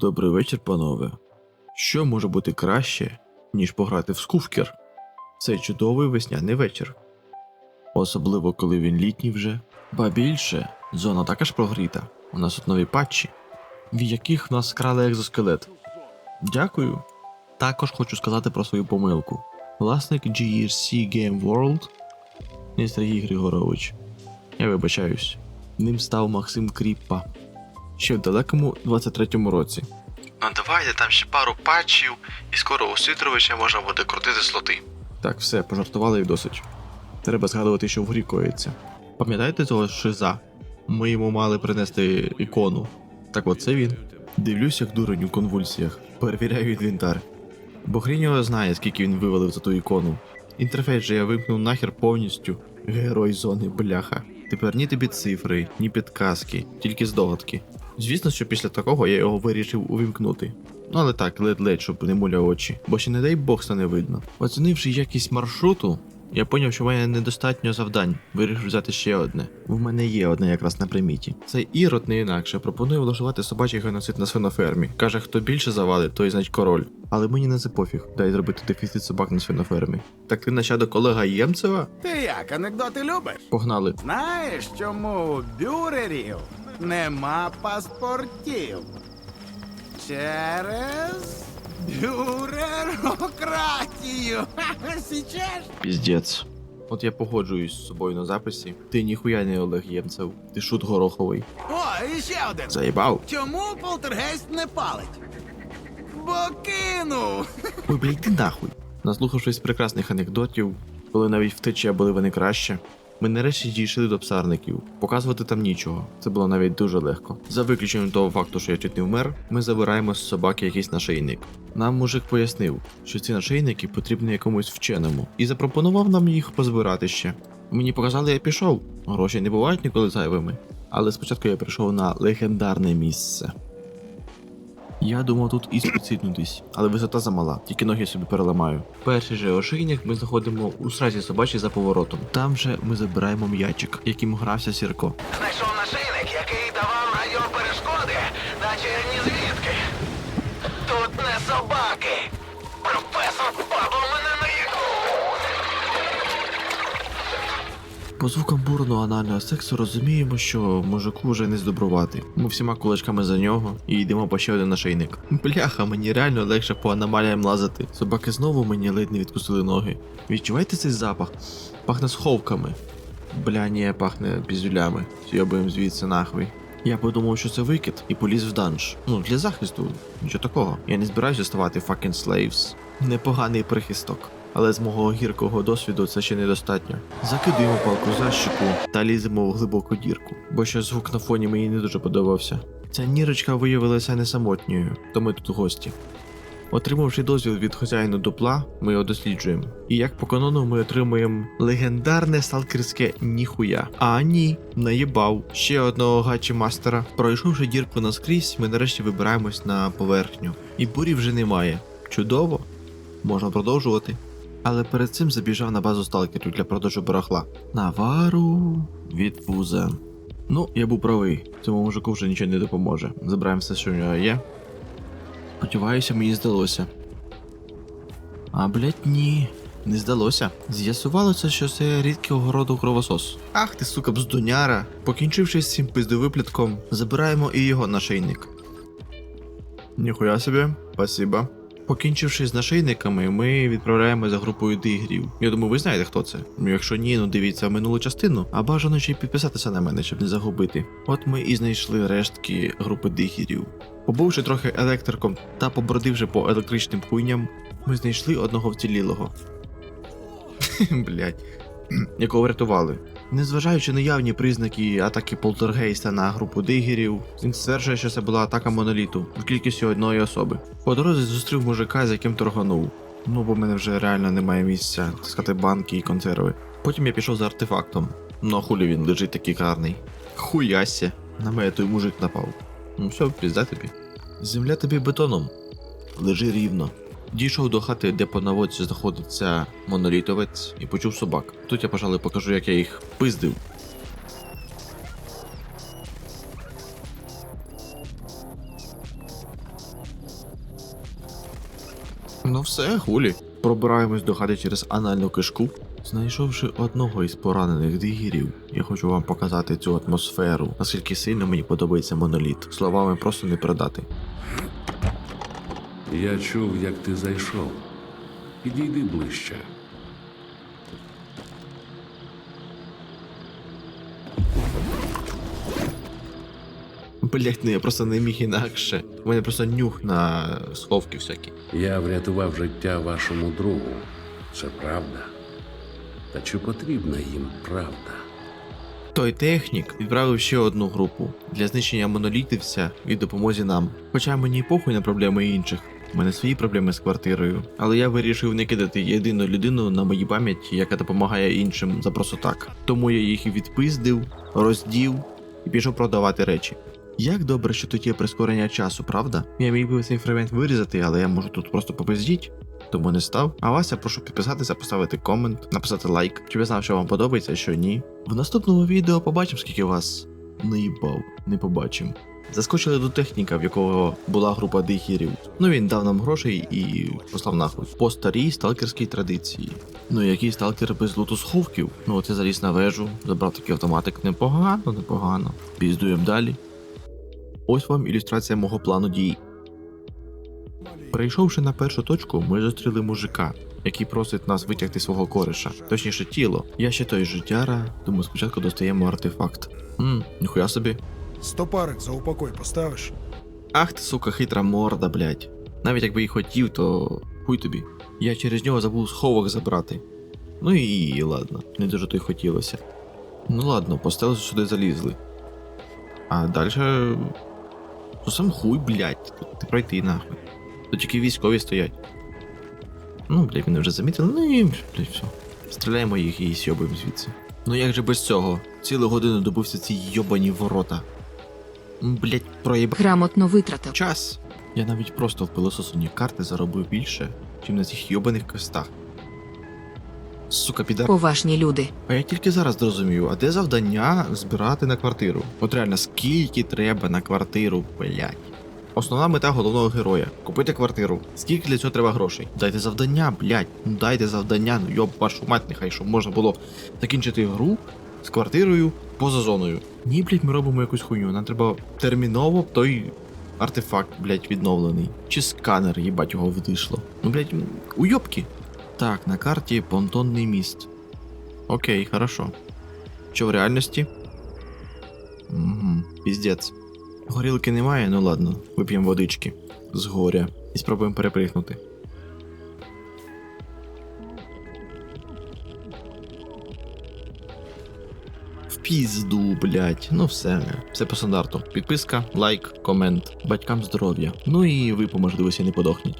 Добрий вечір, панове. Що може бути краще, ніж пограти в скуфкер? Це чудовий весняний вечір. Особливо, коли він літній вже. Ба більше, зона також прогріта. У нас тут нові патчі, в яких в нас скрали екзоскелет. Дякую. Також хочу сказати про свою помилку. Власник GRC Game World не Сергій Григорович. Я вибачаюсь. Ним став Максим Кріппа. Ще в далекому 23-му році. Ну давайте там ще пару патчів, і скоро у Світровича можна буде крутити слоти. Так, все, пожартували і досить. Треба згадувати, що в грі коїться. Пам'ятаєте цього шиза? Ми йому мали принести ікону. Так от це він. Дивлюсь, як дурень у конвульсіях. Перевіряю інвентар. Бо хрінь його знає, скільки він вивалив за ту ікону. Інтерфейс же я вимкнув нахер повністю. Герой зони, бляха. Тепер ні тобі цифри, ні підказки, тільки здогадки. Звісно, що після такого я його вирішив увімкнути. Ну але так, ледь-ледь, щоб не муля очі, бо ще не дай Бог стане видно. Оцінивши якість маршруту, я поняв, що в мене недостатньо завдань. Вирішив взяти ще одне. В мене є одне якраз на приміті. Цей ірод не інакше пропонує влаштувати собачий геноцид на свинофермі. Каже, хто більше завалить, той значить король. Але мені не це пофіг, дай зробити дефіцит собак на свинофермі. Так ти нащадок Олега Ємцева? Ти як, анекдоти любиш? Погнали. Знаєш, чому бюрерів нема паспортів? Через бюрерократію. Січеш? Піздець. От я погоджуюсь з собою на записі. Ти ніхуя не Олег Ємцев, ти шут гороховий. О, і ще один. Заїбав. Чому полтергейст не палить? Бо кинув. Ой, блядь, ти нахуй. Наслухавшись прекрасних анекдотів, коли навіть втечі були вони краще, ми нарешті дійшли до псарників. Показувати там нічого. Це було навіть дуже легко. За виключенням того факту, що я чуть не вмер, ми забираємо з собаки якийсь нашийник. Нам мужик пояснив, що ці нашийники потрібні якомусь вченому, і запропонував нам їх позбирати ще. Мені показали, я пішов. Гроші не бувають ніколи зайвими. Але спочатку я прийшов на легендарне місце. Я думав тут і специтнутись, але висота замала, тільки ноги собі переламаю. Перший же ошийник ми знаходимо у сразі собачі за поворотом. Там же ми забираємо м'ячик, яким грався Сірко. Знайшов нашийник, який По звукам бурного анального сексу розуміємо, що мужику вже не здобрувати. Ми всіма кулачками за нього і йдемо по ще один нашийник. Бляха, мені реально легше по аномаліям лазити. Собаки знову мені ледь не відкусили ноги. Відчуваєте цей запах? Пахне сховками. Бля, ні, пахне піздюлями. Зйобуємо звідси нахуй. Я подумав, що це викид, і поліз в данж. Ну, для захисту, нічого такого. Я не збираюся ставати fucking slaves. Непоганий прихисток. Але з мого гіркого досвіду це ще недостатньо. Закидуємо палку за щеку та ліземо в глибоку дірку, бо ще звук на фоні мені не дуже подобався. Ця нірочка виявилася не самотньою, то ми тут гості. Отримавши дозвіл від хазяїна дупла, ми його досліджуємо. І як по канону ми отримуємо легендарне сталкерське ніхуя. А ні, наїбав ще одного гачі мастера. Пройшовши дірку наскрізь, ми нарешті вибираємось на поверхню. І бурі вже немає. Чудово, можна продовжувати. Але перед цим забіжав на базу сталкерів для продажу барахла. Навару від пуза. Ну, я був правий, цьому мужику вже нічого не допоможе. Забираємо все, що в нього є. Сподіваюся, мені здалося. А блять, ні. Не здалося. З'ясувалося, що це рідкого роду кровосос. Ах ти, сука, бздуняра. Покінчивши з цим пиздовиплітком, забираємо і його нашийник. Ніхуя собі, спасибо. Покінчивши з нашийниками, ми відправляємо за групою дигрів. Я думаю, ви знаєте, хто це. Ну, якщо ні, ну дивіться минулу частину, а бажано ще й підписатися на мене, щоб не загубити. От ми і знайшли рештки групи дигерів. Побувши трохи електриком та побродивши по електричним хуйням, ми знайшли одного вцілілого. Блять. Якого врятували. Незважаючи на явні признаки атаки полтергейста на групу дигерів, він стверджує, що це була атака моноліту в кількості одної особи. По дорозі зустрів мужика, з яким торганув. Ну, бо в мене вже реально немає місця таскати банки і консерви. Потім я пішов за артефактом. Ну а хулі він лежить такий карний. Хуяся. На мене той мужик напав. Ну все, пізда тобі. Земля тобі бетоном. Лежи рівно. Дійшов до хати, де по наводці знаходиться монолітовець, і почув собак. Тут я, пожалуй, покажу, як я їх пиздив. Ну все, хулі. Пробираємось до хати через анальну кишку. Знайшовши одного із поранених дигірів, я хочу вам показати цю атмосферу, наскільки сильно мені подобається моноліт. Словами просто не передати. Я чув, як ти зайшов. Підійди ближче. Блять, ну я просто не міг інакше. У мене просто нюх на сховки всякі. Я врятував життя вашому другу. Це правда. Та чи потрібна їм правда? Той технік відправив ще одну групу для знищення монолітився і допомозі нам. Хоча мені похуй на проблеми інших. У мене свої проблеми з квартирою, але я вирішив не кидати єдину людину на моїй пам'яті, яка допомагає іншим за просто так. Тому я їх відпиздив, роздів і пішов продавати речі. Як добре, що тут є прискорення часу, правда? Я міг би цей фрагмент вирізати, але я можу тут просто попиздіть. Тому не став. А вас я прошу підписатися, поставити комент, написати лайк, щоб я знав, що вам подобається, що ні. В наступному відео побачимо, скільки вас наїбав, не побачимо. Заскочили до техніка, в якого була група дихірів. Ну він дав нам грошей і послав нахуй. По старій сталкерській традиції. Ну який сталкер без луту сховків? Ну от я заліз на вежу, забрав такий автоматик. Непогано, непогано. Піздуємо далі. Ось вам ілюстрація мого плану дій. Прийшовши на першу точку, ми зустріли мужика, який просить нас витягти свого кореша, точніше тіло. Я ще той життяра, тому спочатку достаємо артефакт. Мм, ніхуя собі. Стопарик за упокой поставиш? Ах ти, сука, хитра морда, блядь. Навіть якби і хотів, то хуй тобі. Я через нього забув сховок забрати. Ну і ладно, не дуже то й хотілося. Ну ладно, по стелсу сюди залізли. А далі. То сам хуй, блядь, ти пройти нахуй. Тут тільки військові стоять. Ну, блядь, мене вже замітили, ну і блядь, все. Стріляємо їх і сьобуємо звідси. Ну як же без цього? Цілу годину добився ці йобані ворота. М, Блядь. Грамотно витратив. Час. Я навіть просто в пилососуні карти заробив більше, чим на цих йобаних квестах. Сука, підар. Поважні люди. А я тільки зараз зрозумів, а де завдання збирати на квартиру? От реально, скільки треба на квартиру, блять. Основна мета головного героя купити квартиру. Скільки для цього треба грошей? Дайте завдання, блять. Ну дайте завдання, ну йоб вашу мать, нехай щоб можна було закінчити гру з квартирою поза зоною. Ні, блять, ми робимо якусь хуйню. Нам треба терміново той артефакт, блять, відновлений. Чи сканер, їбать його вдишло. Ну, блять, уйобки. Так, на карті понтонний міст. Окей, хорошо. Що в реальності? Угу, піздець. Горілки немає, ну ладно, вип'ємо водички з горя і спробуємо перепригнути. Пізду, блять. Ну все, все по стандарту. Підписка, лайк, комент, батькам здоров'я. Ну і ви по можливості не подохніть.